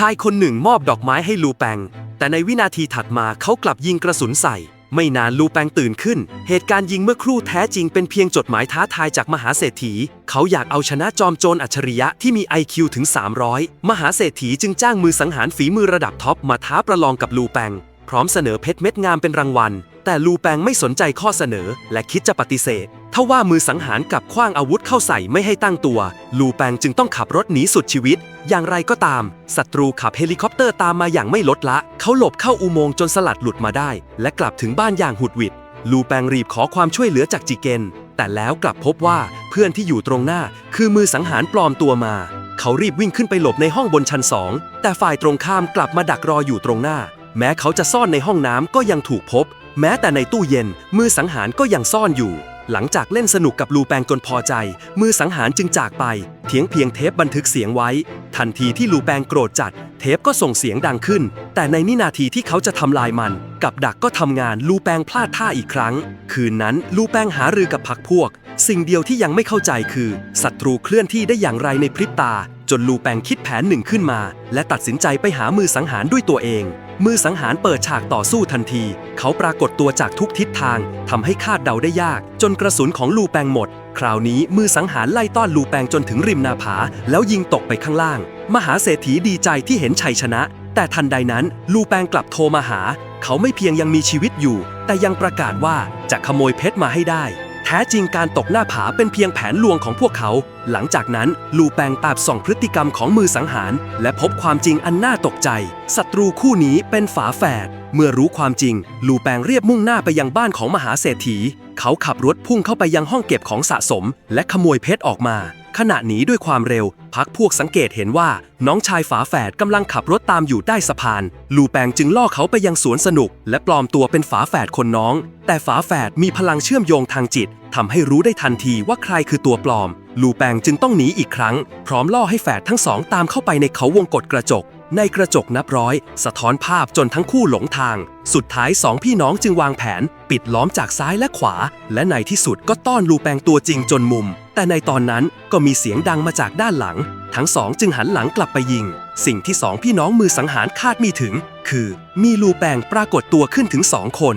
ชายคนหนึ่งมอบดอกไม้ให้ลูแปง แต่ในวินาทีถัดมาเขากลับยิงกระสุนใส่ ไม่นานลูแปงตื่นขึ้น เหตุการณ์ยิงเมื่อครู่แท้จริงเป็นเพียงจดหมายท้าทายจากมหาเศรษฐี เขาอยากเอาชนะจอมโจรอัจฉริยะที่มี IQ ถึง 300 มหาเศรษฐีจึงจ้างมือสังหารฝีมือระดับท็อปมาท้าประลองกับลูแปง พร้อมเสนอเพชรเม็ดงามเป็นรางวัล แต่ลูแปงไม่สนใจข้อเสนอ และคิดจะปฏิเสธทว่ามือสังหารกับคว้างอาวุธเข้าใส่ไม่ให้ตั้งตัว ลูแปงจึงต้องขับรถหนีสุดชีวิต อย่างไรก็ตามศัตรูขับเฮลิคอปเตอร์ตามมาอย่างไม่ลดละ เขาหลบเข้าอุโมงค์จนสลัดหลุดมาได้ และกลับถึงบ้านอย่างหุดหวิด ลูแปงรีบขอความช่วยเหลือจากจิเกน แต่แล้วกลับพบว่าเพื่อนที่อยู่ตรงหน้า คือมือสังหารปลอมตัวมา เขารีบวิ่งขึ้นไปหลบในห้องบนชั้นสองแต่ฝ่ายตรงข้ามกลับมาดักรออยู่ตรงหน้า แม้เขาจะซ่อนในห้องน้ำก็ยังถูกพบ แม้แต่ในตู้เย็น มือสังหารก็ยังซ่อนอยู่ หลังจากเล่นสนุกกับลูแปงจนพอใจ มือสังหารจึงจากไปเถียงเพียงเทปบันทึกเสียงไว้ ทันทีที่ลูแปงโกรธจัด เทปก็ส่งเสียงดังขึ้น แต่ในนินาทีที่เขาจะทำลายมัน กับดักก็ทำงานลูแปงพลาดท่าอีกครั้ง คืนนั้นลูแปงหารือกับพักพวก สิ่งเดียวที่ยังไม่เข้าใจคือศัตรูเคลื่อนที่ได้อย่างไรในพริบตา จนลูแปงคิดแผนหนึ่งขึ้นมา และตัดสินใจไปหามือสังหารด้วยตัวเอง มือสังหารเปิดฉากต่อสู้ทันที เขาปรากฏตัวจากทุกทิศทางทำให้คาดเดาได้ยาก จนกระสุนของลูแปงหมด คราวนี้มือสังหารไล่ต้อนลูแปงจนถึงริมนาผา แล้วยิงตกไปข้างล่าง มหาเศรษฐีดีใจที่เห็นชัยชนะ แต่ทันใดนั้น ลูแปงกลับโทรมาหา เขาไม่เพียงยังมีชีวิตอยู่ แต่ยังประกาศว่าจะขโมยเพชรมาให้ได้ แท้จริงการตกหน้าผาเป็นเพียงแผนลวงของพวกเขา หลังจากนั้นลูแปงตาบส่องพฤติกรรมของมือสังหาร และพบความจริงอันน่าตกใจศัตรูคู่นี้เป็นฝาแฝดเมื่อรู้ความจริง ลูแปงเรียบมุ่งหน้าไปยังบ้านของมหาเศรษฐี เขาขับรถพุ่งเข้าไปยังห้องเก็บของสะสม และขโมยเพชรออกมา ขณะหนีด้วยความเร็ว พักพวกสังเกตเห็นว่าน้องชายฝาแฝดกำลังขับรถตามอยู่ใต้สะพาน ลูแปงจึงล่อเขาไปยังสวนสนุก และปลอมตัวเป็นฝาแฝดคนน้อง แต่ฝาแฝดมีพลังเชื่อมโยงทางจิต ทำให้รู้ได้ทันทีว่าใครคือตัวปลอม ลูแปงจึงต้องหนีอีกครั้ง พร้อมล่อให้แฝดทั้งสองตามเข้าไปในเขาวงกฏกระจก ในกระจกนับร้อย สะท้อนภาพจนทั้งคู่หลงทาง สุดท้ายสองพี่น้องจึงวางแผน ปิดล้อมจากซ้ายและขวา และในที่สุดก็ต้อนลูแปงตัวจริงจนมุม แต่ในตอนนั้นก็มีเสียงดังมาจากด้านหลัง ทั้งสองจึงหันหลังกลับไปยิง สิ่งที่สองพี่น้องมือสังหารคาดไมีถึง คือมีลูแปงปรากฏตัวขึ้นถึงสองคน